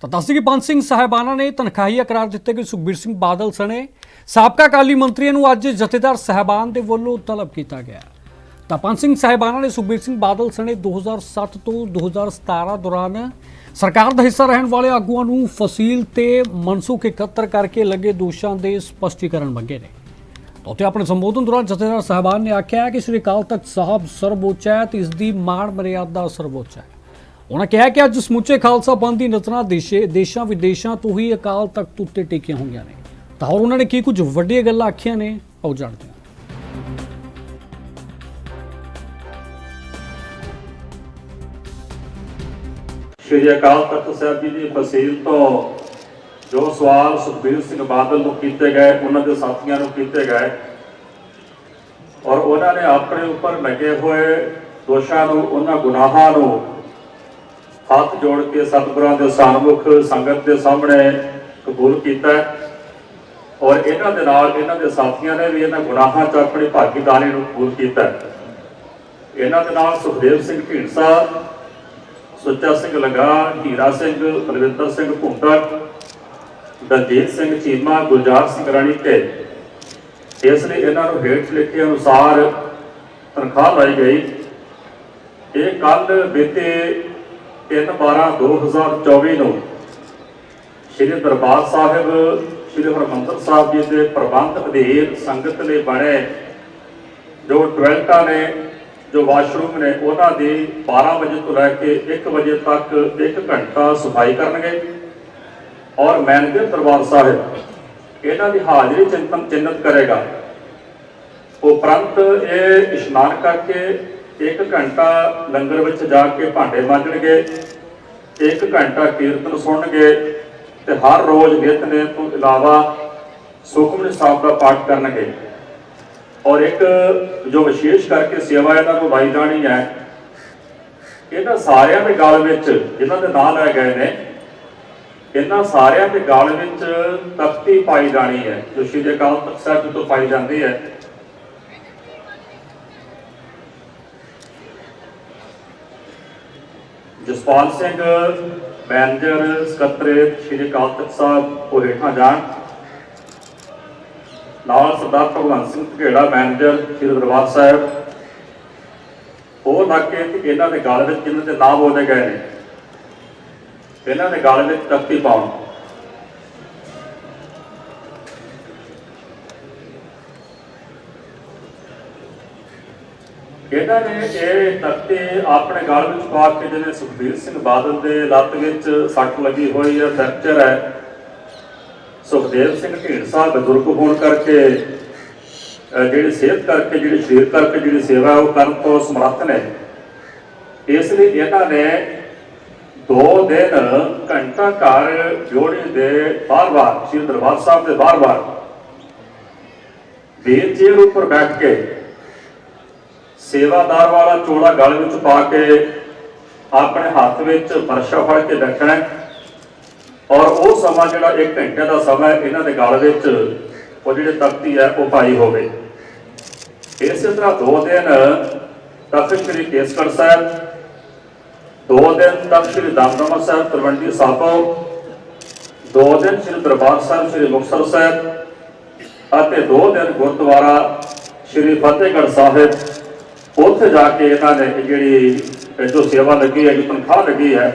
ਤਾਂ ਦੱਸਦੀ ਕਿ ਪੰਜ ਸਿੰਘ ਸਾਹਿਬਾਨਾਂ ਨੇ ਤਨਖਾਹੀਆ ਕਰਾਰ ਦਿੱਤੇ ਕਿ ਸੁਖਬੀਰ ਸਿੰਘ ਬਾਦਲ ਸਣੇ। ਸਾਬਕਾ ਅਕਾਲੀ ਮੰਤਰੀਆਂ ਨੂੰ ਅੱਜ ਜਥੇਦਾਰ ਸਾਹਿਬਾਨ ਦੇ ਵੱਲੋਂ ਤਲਬ ਕੀਤਾ ਗਿਆ। ਤਾਂ ਪੰਜ ਸਿੰਘ ਸਾਹਿਬਾਨਾਂ ਨੇ ਸੁਖਬੀਰ ਸਿੰਘ ਬਾਦਲ ਸਣੇ 2007 ਤੋਂ 2017 ਦੌਰਾਨ ਸਰਕਾਰ ਦਾ ਹਿੱਸਾ ਰਹਿਣ ਵਾਲੇ ਆਗੂਆਂ ਨੂੰ ਫਸੀਲ ਤੇ ਮਨਸੂਖ ਇਕੱਤਰ ਕਰਕੇ ਲੱਗੇ ਦੋਸ਼ਾਂ ਦੇ ਸਪਸ਼ਟੀਕਰਨ ਮੰਗੇ ਨੇ। ਉੱਥੇ ਆਪਣੇ ਸੰਬੋਧਨ ਦੌਰਾਨ ਜਥੇਦਾਰ ਸਾਹਿਬਾਨ ਨੇ ਆਖਿਆ ਕਿ ਸ੍ਰੀ ਅਕਾਲ ਤਖਤ ਸਾਹਿਬ ਸਰਵਉੱਚ ਹੈ ਤੇ ਇਸ ਦੀ ਮਾਣ ਮਰਿਆਦਾ ਸਰਵਉੱਚ ਹੈ। ਉਹਨਾਂ ਕਿਹਾ ਕਿ ਅੱਜ ਸਮੁੱਚੇ ਖਾਲਸਾ ਪੰਥ ਦੀ ਨਜ਼ਰਾਂ ਦੇਸ਼ੇ ਦੇਸ਼ਾਂ ਵਿਦੇਸ਼ਾਂ ਤੋਂ ਹੀ ਅਕਾਲ ਤਖਤ ਉੱਤੇ ਟੇਕੀਆਂ ਹੋਈਆਂ ਨੇ। ਤਾਂ ਹੋਰ ਉਹਨਾਂ ਨੇ ਕੀ ਕੁਝ ਵੱਡੀਆਂ ਗੱਲਾਂ ਆਖੀਆਂ ਨੇ? ਆਓ ਜਾਣਦੇ ਹਾਂ। ਸ਼੍ਰੀ ਅਕਾਲ ਤਖਤ ਸਾਹਿਬ ਜੀ ਦੀ ਫਸੀਲ ਤੋਂ ਜੋ ਸਵਾਲ ਸੁਖਬੀਰ ਸਿੰਘ ਬਾਦਲ ਨੂੰ ਕੀਤੇ ਗਏ, ਉਹਨਾਂ ਦੇ ਸਾਥੀਆਂ ਨੂੰ ਕੀਤੇ ਗਏ ਔਰ ਉਹਨਾਂ ਨੇ ਆਪਣੇ ਉੱਪਰ ਲੱਗੇ ਹੋਏ ਦੋਸ਼ਾਂ ਨੂੰ, ਉਹਨਾਂ ਗੁਨਾਹਾਂ ਨੂੰ ਹੱਥ ਜੋੜ ਕੇ ਸਤਿਗੁਰਾਂ ਦੇ ਸਨਮੁਖ ਸੰਗਤ ਦੇ ਸਾਹਮਣੇ ਕਬੂਲ ਕੀਤਾ ਔਰ ਇਹਨਾਂ ਦੇ ਨਾਲ ਇਹਨਾਂ ਦੇ ਸਾਥੀਆਂ ਨੇ ਵੀ ਇਹਨਾਂ ਗੁਨਾਹਾਂ 'ਚ ਆਪਣੀ ਭਾਗੀਦਾਰੀ ਨੂੰ ਕਬੂਲ ਕੀਤਾ ਇਹਨਾਂ ਦੇ ਨਾਲ ਸੁਖਦੇਵ ਸਿੰਘ ਢੀਂਡਸਾ ਸੁੱਚਾ ਸਿੰਘ ਲੰਗਾ ਹੀਰਾ ਸਿੰਘ, ਬਲਵਿੰਦਰ ਸਿੰਘ ਭੁੰਟਰ ਦਲਜੀਤ ਸਿੰਘ ਚੀਮਾ, ਗੁਲਜ਼ਾਰ ਸਿੰਘ ਰਾਣੀ ਤੇ ਇਸ ਲਈ ਇਹਨਾਂ ਨੂੰ ਹੇਠ ਲਿਖੇ ਅਨੁਸਾਰ ਤਨਖਾਹ ਲਾਈ ਗਈ। ਇਹ ਕੱਲ ਬੀਤੇ 3/12/2024 ਨੂੰ ਸ੍ਰੀ ਦਰਬਾਰ ਸਾਹਿਬ, ਸ੍ਰੀ ਹਰਮੰਦਰ ਸਾਹਿਬ ਜੀ ਦੇ ਪ੍ਰਬੰਧ ਅਧੀਨ ਸੰਗਤ ਲਈ ਬਣੇ ਜੋ ਟਵੈਲਟਾਂ ਨੇ, ਜੋ ਵਾਸ਼ਰੂਮ ਨੇ, ਉਹਨਾਂ ਦੀ 12 ਵਜੇ ਤੋਂ ਲੈ ਕੇ 1 ਵਜੇ ਤੱਕ 1 ਘੰਟਾ ਸਫ਼ਾਈ ਕਰਨਗੇ। ਔਰ ਮੈਨੇਜਰ ਦਰਬਾਰ ਸਾਹਿਬ, ਇਹਨਾਂ ਦੀ ਹਾਜ਼ਰੀ ਚਿੰਤਨ ਚਿੰਨਤ ਕਰੇਗਾ। ਉਪਰੰਤ ਇਹ ਇਸ਼ਨਾਨ ਕਰਕੇ ਇੱਕ ਘੰਟਾ ਲੰਗਰ ਵਿੱਚ ਜਾ ਕੇ ਭਾਂਡੇ ਮਾਂਜਣਗੇ, ਇੱਕ ਘੰਟਾ ਕੀਰਤਨ ਸੁਣਨਗੇ ਤੇ ਹਰ ਰੋਜ਼ ਨਿਤਨੇਮ ਤੋਂ ਇਲਾਵਾ ਸੁਖਮਨੀ ਸਾਹਿਬ ਦਾ ਪਾਠ ਕਰਨਗੇ। ਔਰ ਇੱਕ ਜੋ ਵਿਸ਼ੇਸ਼ ਕਰਕੇ ਸੇਵਾ ਇਹਨਾਂ ਨੂੰ ਲਾਈ ਜਾਣੀ ਹੈ, ਇਹਨਾਂ ਸਾਰਿਆਂ ਦੇ ਗਲ ਵਿੱਚ ਜਿਨ੍ਹਾਂ ਦੇ ਨਾਂ ਲੈ ਗਏ ਨੇ, ਇਹਨਾਂ ਸਾਰਿਆਂ ਦੇ ਗਲ ਵਿੱਚ ਤਖਤੀ ਪਾਈ ਜਾਣੀ ਹੈ, ਜੋ ਸ਼੍ਰੀ ਅਕਾਲ ਤਖਤ ਸਾਹਿਬ ਤੋਂ ਪਾਈ ਜਾਂਦੀ ਹੈ। ਜਸਪਾਲ ਸਿੰਘ ਮੈਨੇਜਰ ਸਕੱਤਰੇਤ ਸ਼੍ਰੀ ਅਕਾਲ ਤਖਤ ਸਾਹਿਬ, ਉਹ ਹੇਠਾਂ ਜਾਣ। ਨਾਲ ਸਰਦਾਰ ਭਗਵੰਤ ਸਿੰਘ ਧਗੇੜਾ ਮੈਨੇਜਰ ਸ੍ਰੀ ਦਰਬਾਰ ਸਾਹਿਬ। ਉਹ ਨਾਕੇ ਇਹਨਾਂ ਦੇ ਗਲ ਵਿੱਚ, ਜਿਨ੍ਹਾਂ ਦੇ ਨਾਮ ਬੋਲੇ ਗਏ ਨੇ, ਇਹਨਾਂ ਦੇ ਗਲ ਵਿੱਚ ਤਖਤੀ ਪਾਉਣ। ਇਹਨਾਂ ਨੇ ਇਹ ਤਖਤੇ ਆਪਣੇ ਗਲ ਵਿੱਚ ਪਾ ਕੇ ਜਿਵੇਂ ਸੁਖਬੀਰ ਸਿੰਘ ਬਾਦਲ ਦੇ ਲੱਤ ਵਿੱਚ ਸੱਟ ਲੱਗੀ ਹੋਈ ਹੈ ਫ੍ਰੈਕਚਰ ਹੈ। ਸੁਖਦੇਵ ਸਿੰਘ ਢੀਂਡਸਾ ਬਜ਼ੁਰਗ ਹੋਣ ਕਰਕੇ ਜਿਹੜੀ ਸਿਹਤ ਕਰਕੇ, ਜਿਹੜੀ ਸਰੀਰ ਕਰਕੇ ਜਿਹੜੀ ਸੇਵਾ ਉਹ ਕਰਨ ਤੋਂ ਸਮਰੱਥ ਨੇ। ਇਸ ਲਈ ਇਹਨਾਂ ਨੇ ਦੋ ਦਿਨ ਘੰਟਾ ਘਰ ਜੋੜੀ ਦੇ ਬਾਰ-ਬਾਰ ਸ੍ਰੀ ਦਰਬਾਰ ਸਾਹਿਬ ਦੇ ਬਾਰ-ਬਾਰ ਵੀਰ ਚੇਅਰ ਉੱਪਰ ਬੈਠ ਕੇ ਸੇਵਾਦਾਰ ਵਾਲਾ ਚੋਲਾ ਗਲ ਵਿੱਚ ਪਾ ਕੇ ਆਪਣੇ ਹੱਥ ਵਿੱਚ ਵਰਸ਼ਾ ਫੜ ਕੇ ਰੱਖਣਾ ਔਰ ਉਹ ਸਮਾਂ ਜਿਹੜਾ 1 ਘੰਟੇ ਦਾ ਸਮਾਂ ਇਹਨਾਂ ਦੇ ਗਲ ਵਿੱਚ ਉਹ ਜਿਹੜੇ ਤਖਤੀ ਹੈ, ਉਹ ਪਾਈ ਹੋਵੇ। ਇਸੇ ਤਰ੍ਹਾਂ ਦੋ ਦਿਨ ਤਖਤ ਸ੍ਰੀ ਕੇਸਗੜ੍ਹ ਸਾਹਿਬ, ਦੋ ਦਿਨ ਤਖਤ ਸ੍ਰੀ ਦਮਦਮਾ ਸਾਹਿਬ, ਤਲਵੰਡੀ ਸਾਬੋ, ਦੋ ਦਿਨ ਸ੍ਰੀ ਦਰਬਾਰ ਸਾਹਿਬ, ਸ੍ਰੀ ਮੁਕਤਸਰ ਸਾਹਿਬ, ਅਤੇ ਦੋ ਦਿਨ ਗੁਰਦੁਆਰਾ ਸ੍ਰੀ ਫਤਿਹਗੜ੍ਹ ਸਾਹਿਬ। ਉੱਥੇ ਜਾ ਕੇ ਇਹਨਾਂ ਨੇ ਇਹ ਜਿਹੜੀ ਜੋ ਸੇਵਾ ਲੱਗੀ ਹੈ, ਜੋ ਤਨਖਾਹ ਲੱਗੀ ਹੈ,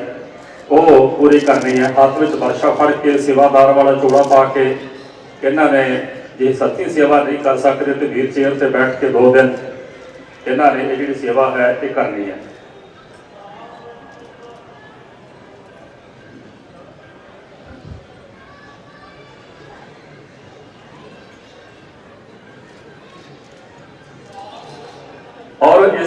ਉਹ ਪੂਰੀ ਕਰਨੀ ਹੈ। ਹੱਥ ਵਿੱਚ ਵਰਸ਼ਾ ਫੜ ਕੇ, ਸੇਵਾਦਾਰ ਵਾਲਾ ਚੋੜਾ ਪਾ ਕੇ ਇਹਨਾਂ ਨੇ ਜੇ ਸੱਚੀ ਸੇਵਾ ਨਹੀਂ ਕਰ ਸਕਦੇ ਤੇ ਵੀਰ ਚੇਅਰ ਤੇ ਬੈਠ ਕੇ ਦੋ ਦਿਨ ਇਹਨਾਂ ਨੇ ਇਹ ਜਿਹੜੀ ਸੇਵਾ ਹੈ, ਇਹ ਕਰਨੀ ਹੈ ਔਰ ਇਸ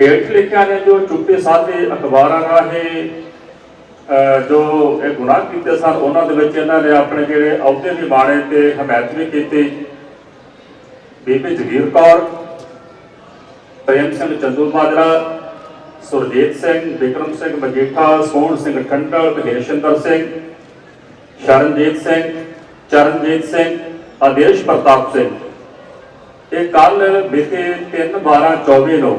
ਹੇਠ ਲਿਖਿਆ ਨੇ ਜੋ ਚੁੱਪੇ ਸਾਧੇ ਅਖਬਾਰਾਂ ਰਾਹੀਂ ਜੋ ਇਹ ਗੁਨਾਹ ਕੀਤੇ ਸਨ, ਉਹਨਾਂ ਦੇ ਵਿੱਚ ਇਹਨਾਂ ਨੇ ਆਪਣੇ ਜਿਹੜੇ ਅਹੁਦੇ ਵੀ ਬਾਣੇ ਤੇ ਹਮਾਇਤ ਵੀ ਕੀਤੀ। ਬੀਬੀ ਜਗੀਰ ਕੌਰ, ਪ੍ਰੇਮ ਸਿੰਘ ਚੰਦੂ ਮਾਜਰਾ, ਸੁਰਜੀਤ ਸਿੰਘ, ਵਿਕਰਮ ਸਿੰਘ ਮਜੀਠਾ, ਸੋਹਣ ਸਿੰਘ ਠੰਡਲ ਮਹੇਸ਼ਿੰਦਰ ਸਿੰਘ, ਸ਼ਰਨਜੀਤ ਸਿੰਘ, ਚਰਨਜੀਤ ਸਿੰਘ ਆਦੇਸ਼ ਪ੍ਰਤਾਪ ਸਿੰਘ। ਇਹ ਕੱਲ ਬੀਤੇ 3 12 24 ਨੂੰ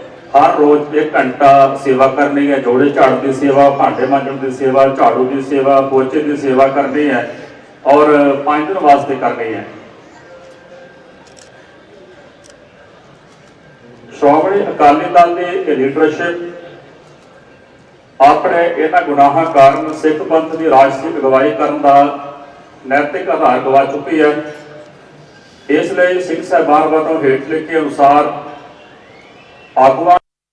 ਹਰ ਰੋਜ਼ ਇੱਕ ਘੰਟਾ ਸੇਵਾ ਕਰਨੀ ਹੈ। ਜੋੜੇ ਝਾੜ ਦੀ ਸੇਵਾ, ਭਾਂਡੇ ਮਾਂਜਣ ਦੀ ਸੇਵਾ, ਝਾੜੂ ਦੀ ਸੇਵਾ, ਪੋਚੇ ਦੀ ਸੇਵਾ ਕਰਨੀ ਹੈ ਔਰ ਪੰਜ ਦਿਨ ਵਾਸਤੇ ਕਰਨੀ ਹੈ। ਸ਼੍ਰੋਮਣੀ ਅਕਾਲੀ ਦਲ ਦੀ ਲੀਡਰਸ਼ਿਪ ਆਪਣੇ ਇਹਨਾਂ ਗੁਨਾਹਾਂ ਕਾਰਨ ਸਿੱਖ ਪੰਥ ਦੀ ਰਾਜਸੀ ਅਗਵਾਈ ਕਰਨ ਦਾ ਨੈਤਿਕ ਆਧਾਰ ਗਵਾ ਚੁੱਕੀ ਹੈ। ਇਸ ਲਈ ਸਿੱਖ ਸਾਹਿਬਾਨ ਵੱਲੋਂ ਹੇਠ ਲਿਖੇ ਅਨੁਸਾਰ ਆਗੂਆਂ